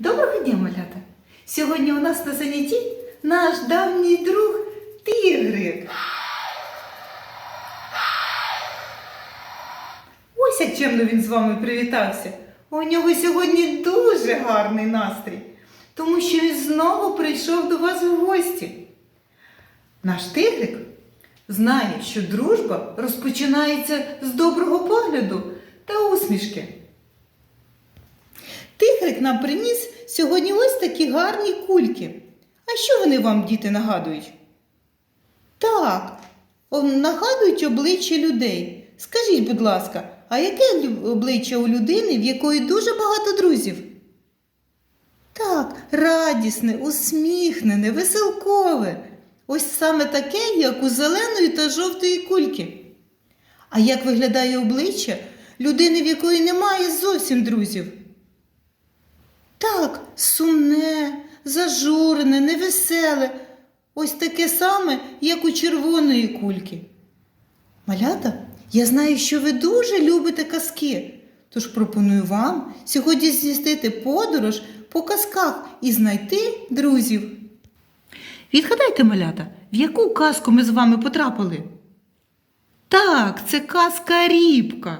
Доброго дня, малята! Сьогодні у нас на занятті наш давній друг тигрик. Ось як чемно він з вами привітався. У нього сьогодні дуже гарний настрій, тому що він знову прийшов до вас в гості. Наш тигрик знає, що дружба розпочинається з доброго погляду та усмішки. Тигрик нам приніс сьогодні ось такі гарні кульки. А що вони вам, діти, нагадують? Так, нагадують обличчя людей. Скажіть, будь ласка, а яке обличчя у людини, в якої дуже багато друзів? Так, радісне, усміхнене, веселкове. Ось саме таке, як у зеленої та жовтої кульки. А як виглядає обличчя людини, в якої немає зовсім друзів? Так, сумне, зажурене, невеселе. Ось таке саме, як у червоної кульки. Малята, я знаю, що ви дуже любите казки. Тож пропоную вам сьогодні здійснити подорож по казках і знайти друзів. Відгадайте, малята, в яку казку ми з вами потрапили? Так, це казка рібка.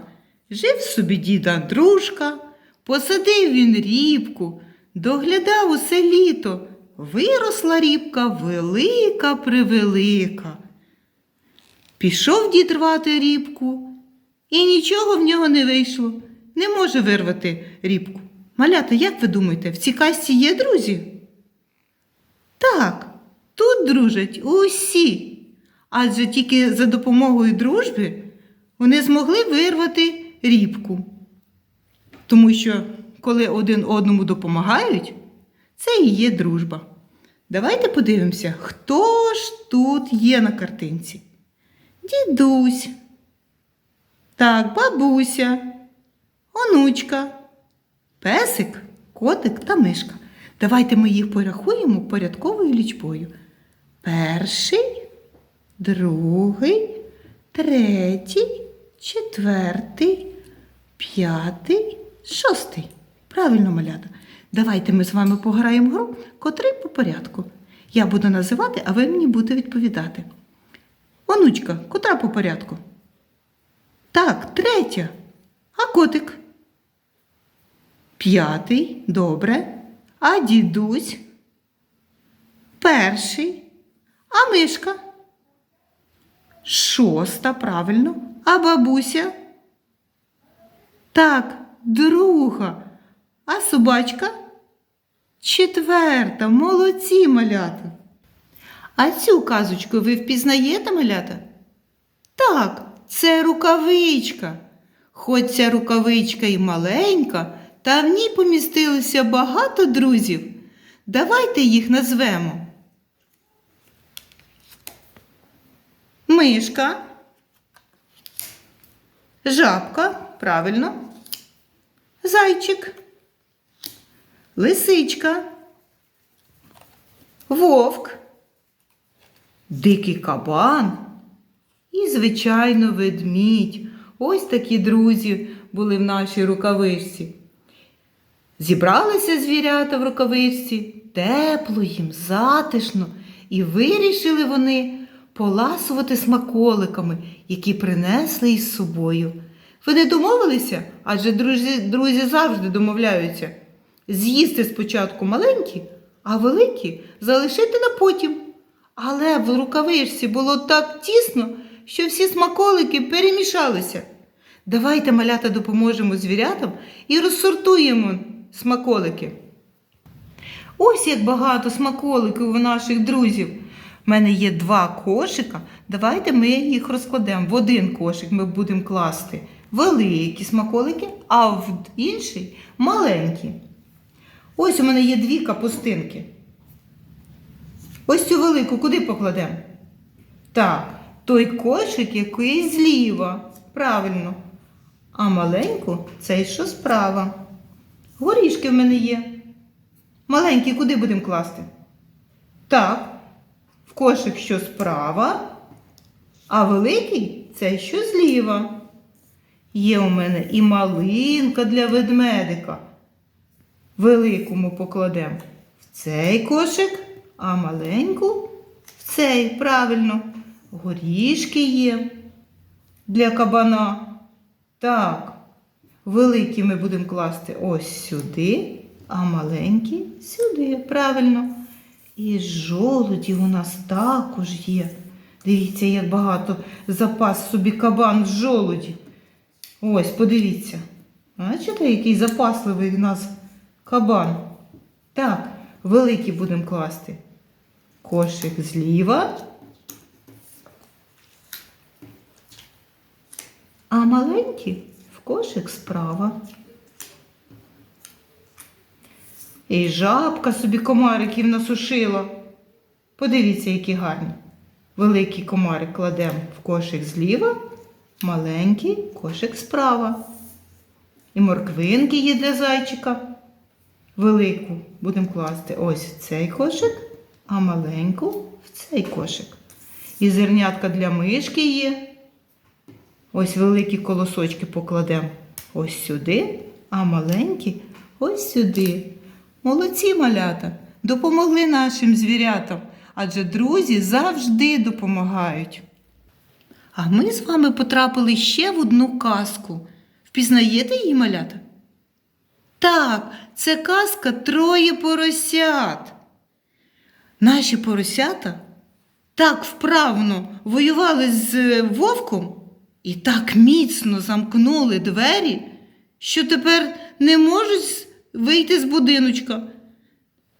Жив собі дід Андрушка, посадив він рібку, доглядав усе літо. Виросла рібка велика превелика. Пішов дід рвати рібку, і нічого в нього не вийшло. Не може вирвати рібку. Малята, як ви думаєте, в цій казці є друзі? Так, тут дружать усі. Адже тільки за допомогою дружби вони змогли вирвати рібку. Тому що, коли один одному допомагають, це і є дружба. Давайте подивимося, хто ж тут є на картинці. Дідусь. Так, бабуся, онучка, песик, котик та мишка. Давайте ми їх порахуємо порядковою лічбою. Перший, другий, третій, четвертий, п'ятий, шостий. Правильно, малята. Давайте ми з вами пограємо гру, котрий по порядку. Я буду називати, а ви мені будете відповідати. Онучка, котра по порядку? Так, третя. А котик? П'ятий, добре. А дідусь? Перший. А мишка? Шоста, правильно. А бабуся? Так, друга. А собачка? Четверта. Молодці малята. А цю казочку ви впізнаєте, малята? Так, це рукавичка. Хоч ця рукавичка і маленька, та в ній помістилося багато друзів. Давайте їх назвемо. Мишка. Жабка, правильно. Зайчик. Лисичка. Вовк. Дикий кабан. І, звичайно, ведмідь. Ось такі друзі були в нашій рукавичці. Зібралися звірята в рукавичці, тепло їм, затишно, і вирішили вони поласувати смаколиками, які принесли із собою. Вони домовилися, адже друзі, друзі завжди домовляються, з'їсти спочатку маленькі, а великі залишити на потім. Але в рукавичці було так тісно, що всі смаколики перемішалися. Давайте, малята, допоможемо звірятам і розсортуємо смаколики. Ось як багато смаколиків у наших друзів. У мене є два кошика. Давайте ми їх розкладемо. В один кошик ми будемо класти великі смаколики, а в інший маленькі. Ось у мене є дві капустинки. Ось цю велику куди покладемо? Так, той кошик, який зліва. Правильно. А маленьку цей що справа. Горішки в мене є. Маленький куди будемо класти? Так, в кошик що справа, а великий цей що зліва. Є у мене і малинка для ведмедика, великому покладемо в цей кошик, а маленьку в цей. Правильно. Горішки є для кабана. Так. Великі ми будемо класти ось сюди, а маленькі сюди. Правильно. І жолуді у нас також є. Дивіться, як багато запас собі кабан в жолуді. Ось, подивіться. Бачите, який запасливий в нас кабан. Так, великий будемо класти. Кошик зліва. А маленький в кошик справа. І жабка собі комариків насушила. Подивіться, які гарні. Великий комарик кладемо в кошик зліва, маленький кошик справа. І морквинки є для зайчика. Велику будемо класти ось в цей кошик, а маленьку в цей кошик. І зернятка для мишки є. Ось великі колосочки покладемо ось сюди, а маленькі ось сюди. Молодці малята, допомогли нашим звірятам, адже друзі завжди допомагають. А ми з вами потрапили ще в одну казку. Впізнаєте її малята? Так, це казка троє поросят. Наші поросята так вправно воювали з е, вовком і так міцно замкнули двері, що тепер не можуть вийти з будиночка.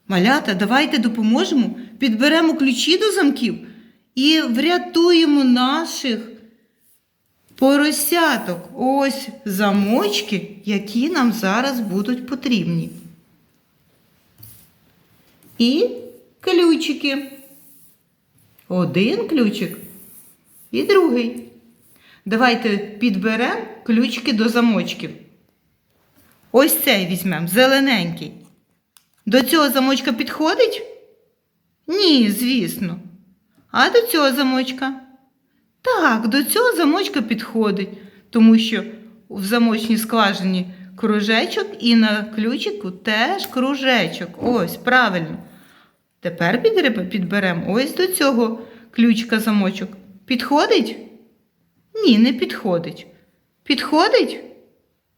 Малята, давайте допоможемо, підберемо ключі до замків і врятуємо наших поросяток. Ось замочки, які нам зараз будуть потрібні. І ключики. Один ключик і другий. Давайте підберемо ключики до замочків. Ось цей візьмемо, зелененький. До цього замочка підходить? Ні, звісно. А до цього замочка? Так, до цього замочка підходить, тому що в замочній скважині кружечок і на ключику теж кружечок. Ось, правильно. Тепер підберемо ось до цього ключика замочок. Підходить? Ні, не підходить. Підходить?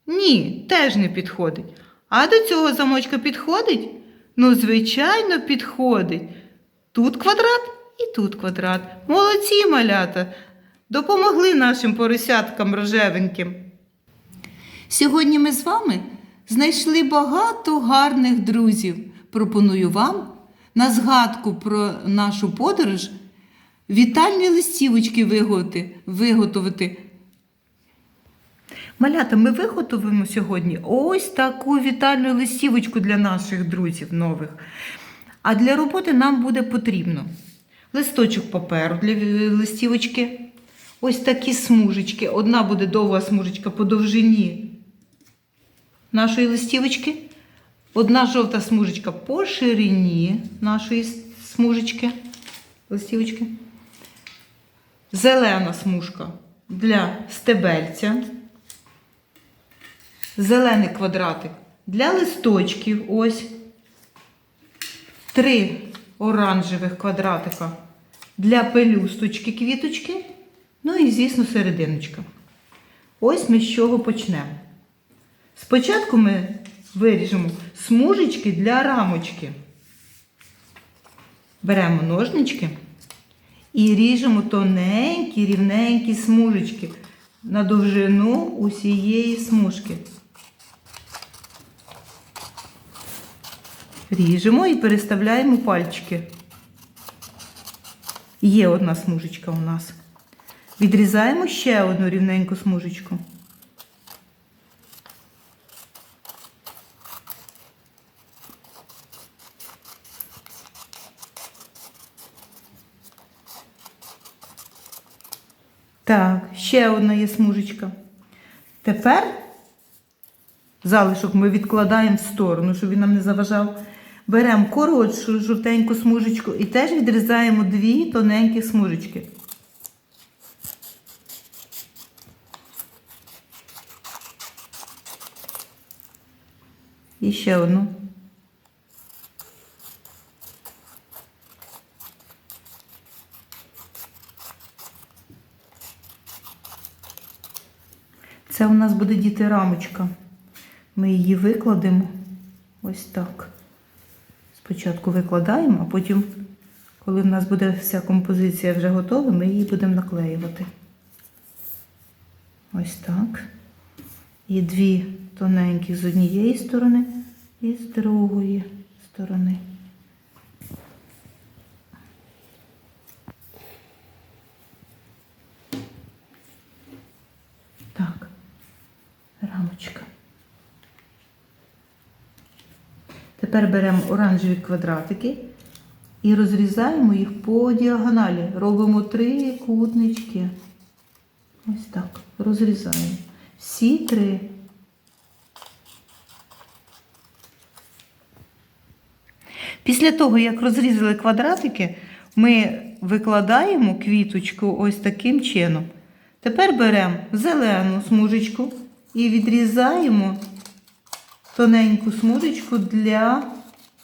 Ні, теж не підходить. А до цього замочка підходить? Ну, звичайно, підходить. Тут квадрат і тут квадрат. Молодці малята. Допомогли нашим поросяткам рожевеньким. Сьогодні ми з вами знайшли багато гарних друзів. Пропоную вам на згадку про нашу подорож вітальні листівочки виготовити. виготовити. Малята, ми виготовимо сьогодні ось таку вітальну листівочку для наших друзів нових. А для роботи нам буде потрібно листочок паперу для листівочки, ось такі смужечки. Одна буде довга смужечка по довжині нашої листівочки, одна жовта смужечка по ширині нашої смужечки, листівочки. Зелена смужка для стебельця. Зелений квадратик для листочків. Ось. Три оранжевих квадратика для пелюсточки квіточки. Ну і, звісно, серединочка. Ось ми з чого почнемо. Спочатку ми виріжемо смужечки для рамочки. Беремо ножнички і ріжемо тоненькі, рівненькі смужечки на довжину усієї смужки. Ріжемо і переставляємо пальчики. Є одна смужечка у нас. Відрізаємо ще одну рівненьку смужечку. Так, ще одна є смужечка. Тепер залишок ми відкладаємо в сторону, щоб він нам не заважав. Беремо коротшу жовтеньку смужечку і теж відрізаємо дві тоненькі смужечки. І ще одну. Це у нас буде діти рамочка. Ми її викладемо ось так. Спочатку викладаємо, а потім, коли в нас буде вся композиція вже готова, ми її будемо наклеювати. Ось так. І дві тоненькі з однієї сторони і з другої сторони. Так, рамочка. Тепер беремо оранжеві квадратики і розрізаємо їх по діагоналі. Робимо три кутнички. Ось так. Розрізаємо. Всі три. Після того, як розрізали квадратики, ми викладаємо квіточку ось таким чином. Тепер беремо зелену смужечку і відрізаємо тоненьку смужечку для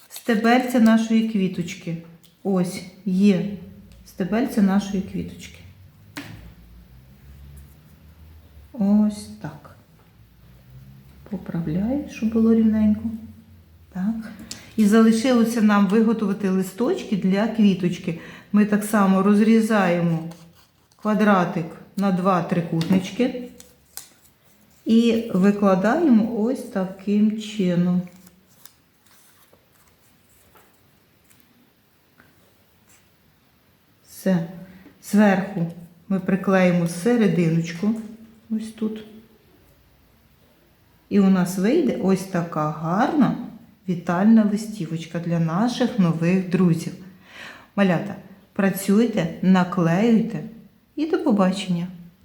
стебельця нашої квіточки. Ось є стебельця нашої квіточки. Ось так. Поправляю, щоб було рівненько. Так. І залишилося нам виготовити листочки для квіточки. Ми так само розрізаємо квадратик на два трикутнички і викладаємо ось таким чином. Все. Зверху ми приклеїмо серединочку, ось тут. І у нас вийде ось така гарна вітальна листівочка для наших нових друзів. Малята, працюйте, наклеюйте і до побачення!